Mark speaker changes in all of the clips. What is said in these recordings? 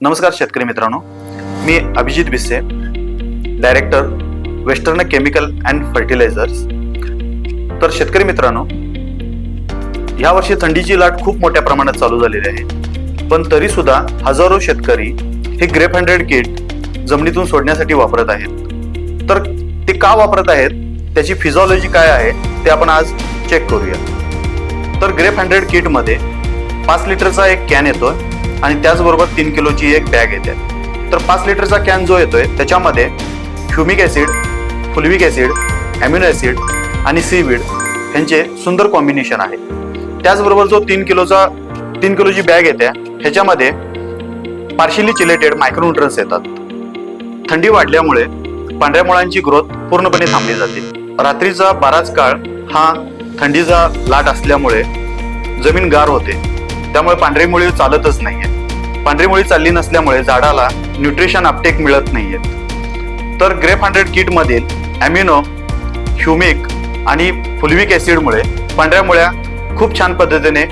Speaker 1: नमस्कार शेतकरी मित्रांनो. मी Abhijit Bisse director western chemical and fertilisers तर शेतकरी मित्रांनो या वर्षी थंडीची लाट खूप मोठ्या प्रमाणात चालू झालेली आहे. पण तरी सुद्धा हजारो शेतकरी हे ग्रेप हंड्रेड किट जमिनीतून सोडण्यासाठी वापरत आहेत. तर ते का वापरत आहेत? त्याची फिजॉलॉजी काय आहे? ते आपण आज चेक करूया. तर ग्रेप हंड्रेड किटमध्ये पाच लिटरचा एक कॅन येतोय. आणि त्याचबरोबर तीन किलोची एक बॅग येते. तर पाच लिटरचा कॅन जो येतोय त्याच्यामध्ये humic acid fulvic acid amino acid आणि सीवीड ह्यांचे सुंदर कॉम्बिनेशन आहे. त्याचबरोबर जो तीन किलोचा तीन किलोची बॅग येते ह्याच्यामध्ये पार्शिली चिलेटेड मायक्रोन्युट्रन्स येतात. थंडी वाढल्यामुळे पांढऱ्या मुळांची ग्रोथ पूर्णपणे थांबली जाते. रात्रीचा बराच काळ हा थंडीचा लाट असल्यामुळे जमीन गार होते. त्यामुळे पांढरी मुळी चालतच नाहीये. पांढरी मुळी चालली नसल्यामुळे झाडाला न्यूट्रिशन अपटेक मिळत नाहीये. तर ग्रेप हंड्रेड किट मधील ॲम्युनो ह्युमिक आणि फुलविक ॲसिडमुळे पांढऱ्या मुळ्या खूप छान पद्धतीने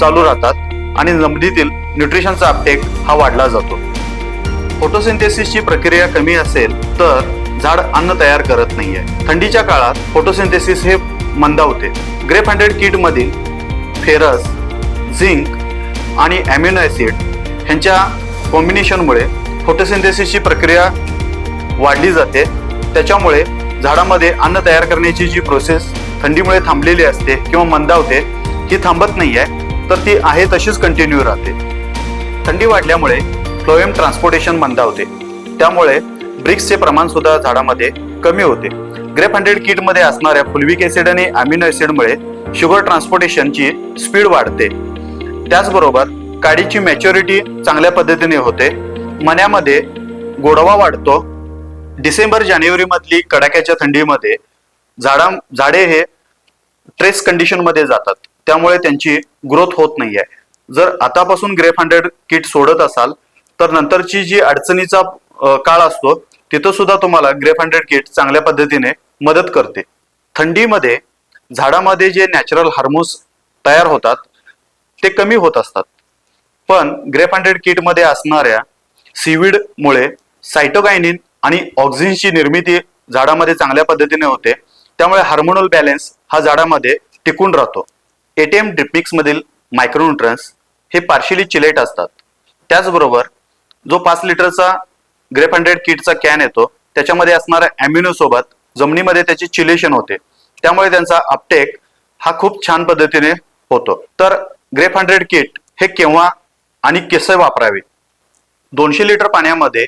Speaker 1: चालू राहतात आणि जमिनीतील न्यूट्रिशनचा अपटेक हा वाढला जातो. फोटोसिंथेसिसची प्रक्रिया कमी असेल तर झाड अन्न तयार करत नाहीये. थंडीच्या काळात फोटोसिंथेसिस हे मंदावते ग्रेप हंड्रेड किटमधील फेरस झिंक आणि ॲम्युनो ॲसिड ह्यांच्या कॉम्बिनेशनमुळे फोटोसिंथेसिसची प्रक्रिया वाढली जाते. त्याच्यामुळे झाडामध्ये अन्न तयार करण्याची जी प्रोसेस थंडीमुळे थांबलेली असते किंवा मंदावते ही थांबत नाही आहे तर ती आहे तशीच कंटिन्यू राहते. थंडी वाढल्यामुळे फ्लोएम ट्रान्सपोर्टेशन मंदावते. त्यामुळे ब्रिक्सचे प्रमाणसुद्धा झाडामध्ये कमी होते. ग्रेप हंड्रेड किटमध्ये असणाऱ्या फुलविक ॲसिड आणि अमिनो ॲसिडमुळे शुगर ट्रान्सपोर्टेशनची स्पीड वाढते. त्याचबरोबर काडीची मॅच्युरिटी चांगल्या पद्धतीने होते. मण्यामध्ये गोडवा वाढतो. डिसेंबर जानेवारीमधली कडाक्याच्या थंडीमध्ये झाडा झाडे हे ट्रेस कंडिशनमध्ये जातात. त्यामुळे त्यांची ग्रोथ होत नाही आहे जर आतापासून ग्रेप हंड्रेड किट सोडत असाल तर नंतरची जी अडचणीचा काळ असतो तिथं सुद्धा तुम्हाला ग्रेप हंड्रेड किट चांगल्या पद्धतीने मदत करते. थंडीमध्ये झाडामध्ये जे नॅचरल हार्मोन्स तयार होतात ते कमी होत असतात. पण ग्रेप हंड्रेड किटमध्ये असणाऱ्या सीविडमुळे सायटोकायनिन आणि ऑक्सिजनची निर्मिती झाडामध्ये चांगल्या पद्धतीने होते. त्यामुळे हार्मोनल बॅलन्स हा झाडामध्ये टिकून राहतो. एटीएम ड्रिपिक्समधील मायक्रोन्युट्रन्स हे पार्शियली चिलेट असतात. त्याचबरोबर जो पाच लिटरचा ग्रेप हंड्रेड किटचा कॅन येतो त्याच्यामध्ये असणाऱ्या अॅम्युनोसोबत जमिनीमध्ये त्याचे चिलेशन होते. त्यामुळे त्यांचा अपटेक हा खूप छान पद्धतीने होतो. तर ग्रेप हंड्रेड किट हे केव्हा आणि कसे वापरावे? दोनशे लिटर पाण्यामध्ये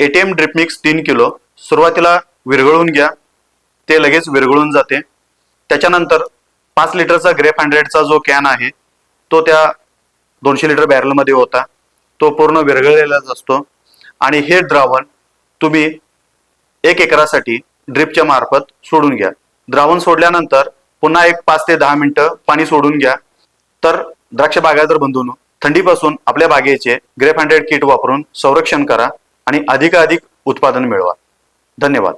Speaker 1: एटीएम ड्रिप मिक्स तीन किलो. सुरुवातीला विरघळून घ्या. ते लगेच विरघळून जाते. त्याच्यानंतर पाच लिटरचा ग्रेप हंड्रेडचा जो कॅन आहे तो त्या दोनशे लिटर बॅरलमध्ये होता. तो पूर्ण विरघळलेलाच असतो. आणि हे द्रावण तुम्ही एक एकरासाठी ड्रिपच्या मार्फत सोडून घ्या. द्रावण सोडल्यानंतर पुन्हा एक पाच ते दहा मिनटं पाणी सोडून घ्या. तर द्राक्ष बागायतर बंधून थंडीपासून आपल्या बागेचे ग्रेप हंड्रेड किट वापरून संरक्षण करा आणि अधिकाधिक उत्पादन मिळवा. धन्यवाद.